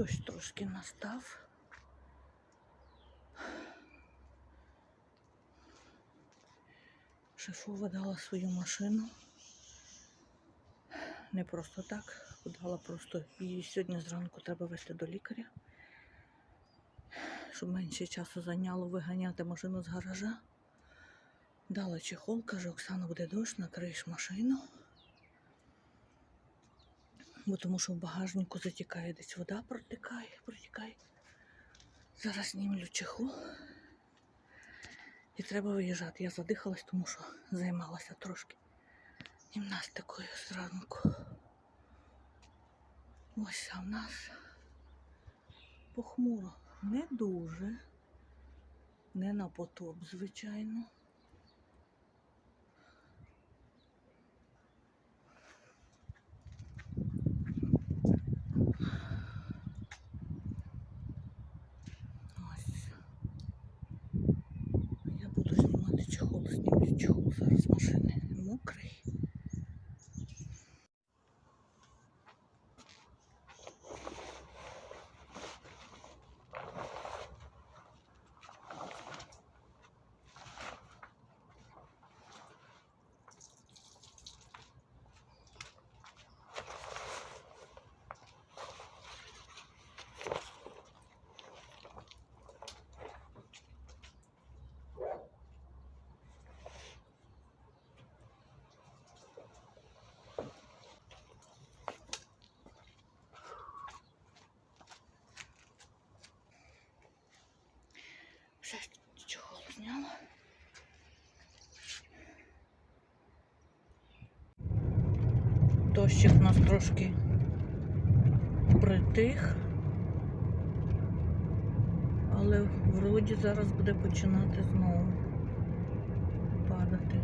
Дощ трошки настав. Шефова дала свою машину. Не просто так, дала просто її сьогодні зранку треба вести до лікаря, щоб менше часу зайняло виганяти машину з гаража. Дала чехол, каже, Оксана, буде дощ, накриєш машину. Бо тому що в багажнику затікає десь вода протікає, протікає. Зараз знімлю чехол. І треба виїжджати. Я задихалась, тому що займалася трошки гімнастикою зранку. Ось а в нас похмуро. Не дуже. Не на потоп, звичайно. Ось. Я буду знімати чехол, знімлю чехол зараз з машини. Мокрий. Вже чехол зняла. Дощик у нас трошки притих. Але вроді зараз буде починати знову падати.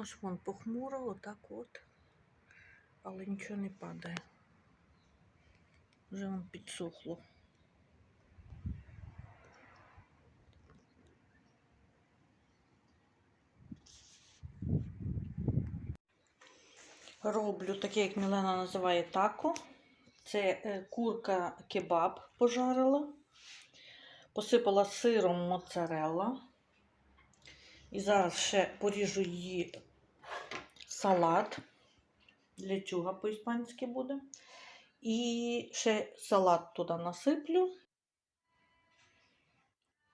Наш вон похмуро, отак от. Але нічого не падає. Вже вон підсохло. Роблю таке, як Мілена називає тако. Це е, курка кебаб пожарила. Посипала сиром моцарелла. І зараз ще поріжу її салат. Лячуга по-іспанськи буде. І ще салат туди насиплю.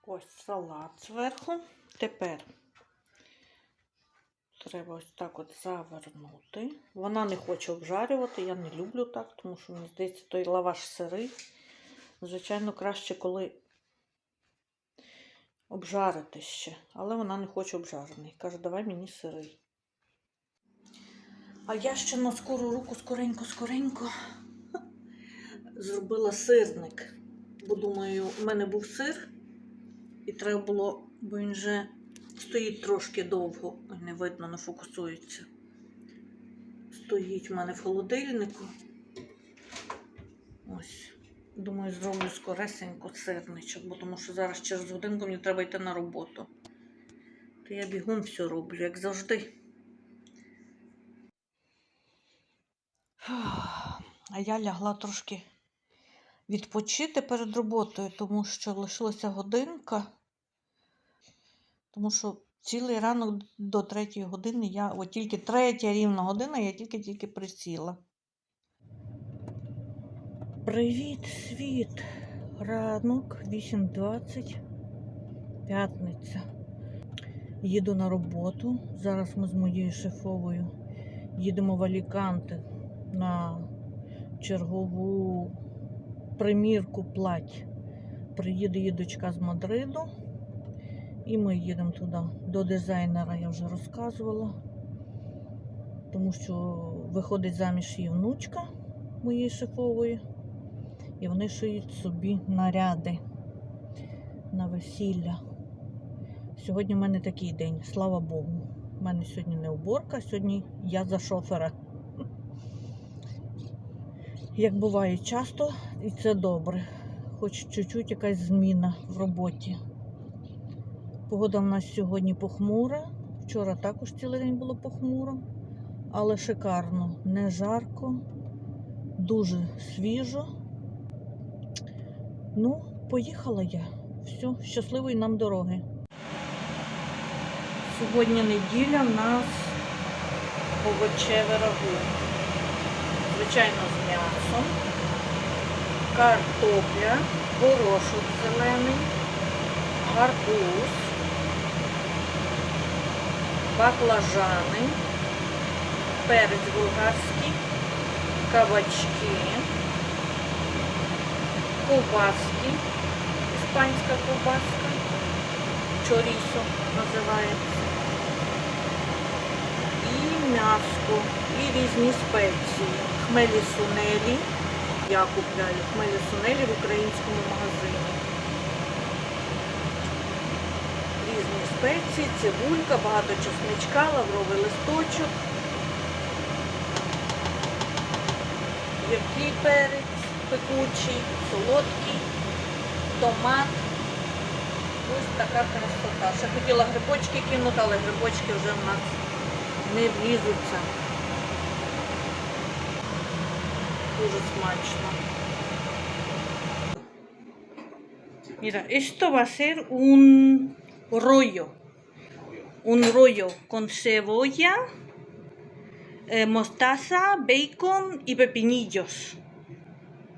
Ось салат зверху. Тепер треба ось так от завернути. Вона не хоче обжарювати, я не люблю так, тому що мені здається, той лаваш сирий. Звичайно, краще, коли обжарити ще, але вона не хоче обжарений. Каже, давай мені сирий. А я ще на скору руку скоренько-скоренько зробила сирник. Бо думаю, у мене був сир, і треба було, бо він вже стоїть трошки довго, Ой, не видно, не фокусується. Стоїть в мене в холодильнику. Ось. Думаю, зроблю скоресенько сирничок, бо тому що зараз через годинку мені треба йти на роботу. То я бігом все роблю, як завжди. А я лягла трошки відпочити перед роботою, тому що лишилася годинка. Тому що цілий ранок до третьої години я, от тільки третя рівна година, я тільки-тільки присіла. Привіт, світ! Ранок 8.20, п'ятниця. Їду на роботу. Зараз ми з моєю шефовою їдемо в Аліканте на чергову примірку плать. Приїде її дочка з Мадриду. І ми їдемо туди. До дизайнера я вже розказувала. Тому що виходить заміж її внучка моєї шефової. І вони шиють собі наряди на весілля. Сьогодні в мене такий день, слава Богу. У мене сьогодні не уборка, сьогодні я за шофера. Як буває часто, і це добре. Хоч чуть-чуть якась зміна в роботі. Погода в нас сьогодні похмура. Вчора також цілий день було похмуро, але шикарно, не жарко, дуже свіжо. Ну, поїхала я. Все, щасливої нам дороги. Сьогодні неділя в нас овочеве рагу. Звичайно, з м'ясом, картопля, горошок зелений, гарбуз, баклажани, перець болгарський, кабачки, ковбаски, іспанська ковбаска, чорісо називається, і м'ясо, і різні спеції, хмелі сунелі. Я купляю хмелі сунелі в українському магазині. Різні спеції, цибулька, багато чесничка, лавровий листочок, гіркий перець, пекучий, солодкий, томат. Ось така красота. Ще хотіла грибочки кинути, але грибочки вже в нас не влізуться. Дуже смачно. Mira, esto va a ser un rollo. Un rollo con cebolla, eh, mostaza, bacon y pepinillos.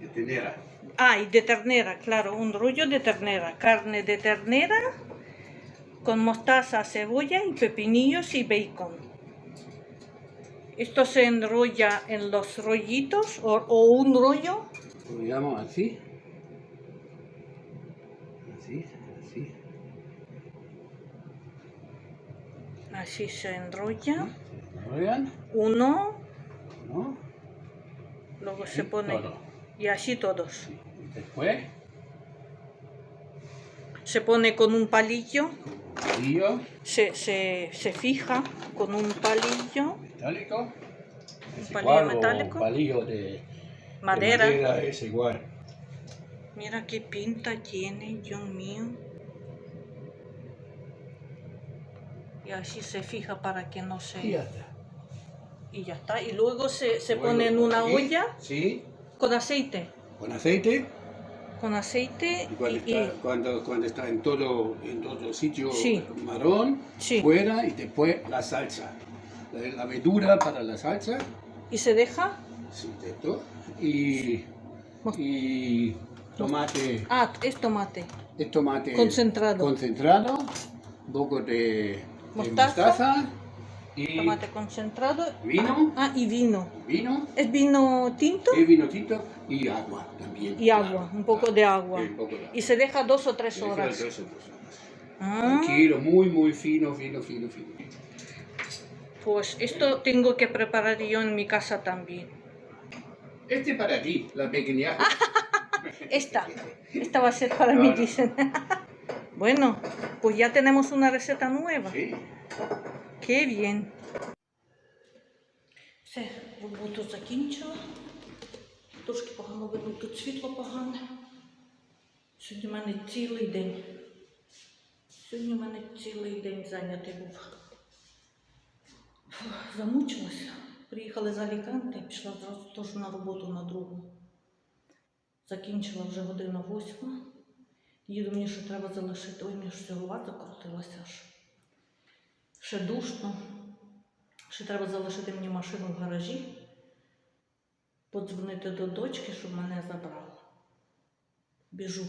de tenera. Ah, y de ternera, claro, un rollo de ternera. Carne de ternera con mostaza, cebolla y pepinillos y bacon. Esto se enrolla en los rollitos o, o un rollo. Lo llamo así. Así, así. Así se enrolla. ¿Lo vean? Uno, ¿No? luego se pone. todo. Y así todos. Después, Se pone con un palillo, palillo se, se, se fija con un palillo, metálico. Es palillo igual, metálico. palillo de, de madera. es igual. Mira qué pinta tiene, Dios mío. Y así se fija para que no se... Y ya está. Y ya está. Y luego se, se pone en una olla Sí, con aceite. con aceite. Con aceite Y cuando, y, y- está, cuando, cuando está en todo, en todo sitio Sí. marrón, Sí. fuera y después la salsa. La, la verdura para la salsa. y se deja. Sí, esto. Y, Mos- y tomate, Ah, es tomate. es tomate Concentrado. concentrado, un poco de, de Mostaza. mostaza y Tomate concentrado. vino, Ah, y vino. vino, ¿Es vino tinto? y vino tinto y agua también. Y agua, un poco de agua. Un poco de agua. Y se deja dos o tres sí, horas. tres o tres horas. Ah, Tranquilo, muy, muy fino, fino, fino, fino. pues esto tengo que preparar yo en mi casa también. Este para ti, la pequeña. Esta, esta va a ser para mí, Claro. dicen. Bueno, pues ya tenemos una receta nueva. Sí. Bien. Все, роботу закінчила. Трошки погано видно, тут світло погане. Сьогодні в мене цілий день. Сьогодні в мене цілий день зайнятий був. Замучилася. Приїхали з Аліканти і пішла зразу теж на роботу на другу. Закінчила вже година восьма. Їду мені, що треба залишити. Ой, мені ж голова закрутилася аж. Ще душно. Ще треба залишити мені машину в гаражі, подзвонити до дочки, щоб мене забрала. Біжу.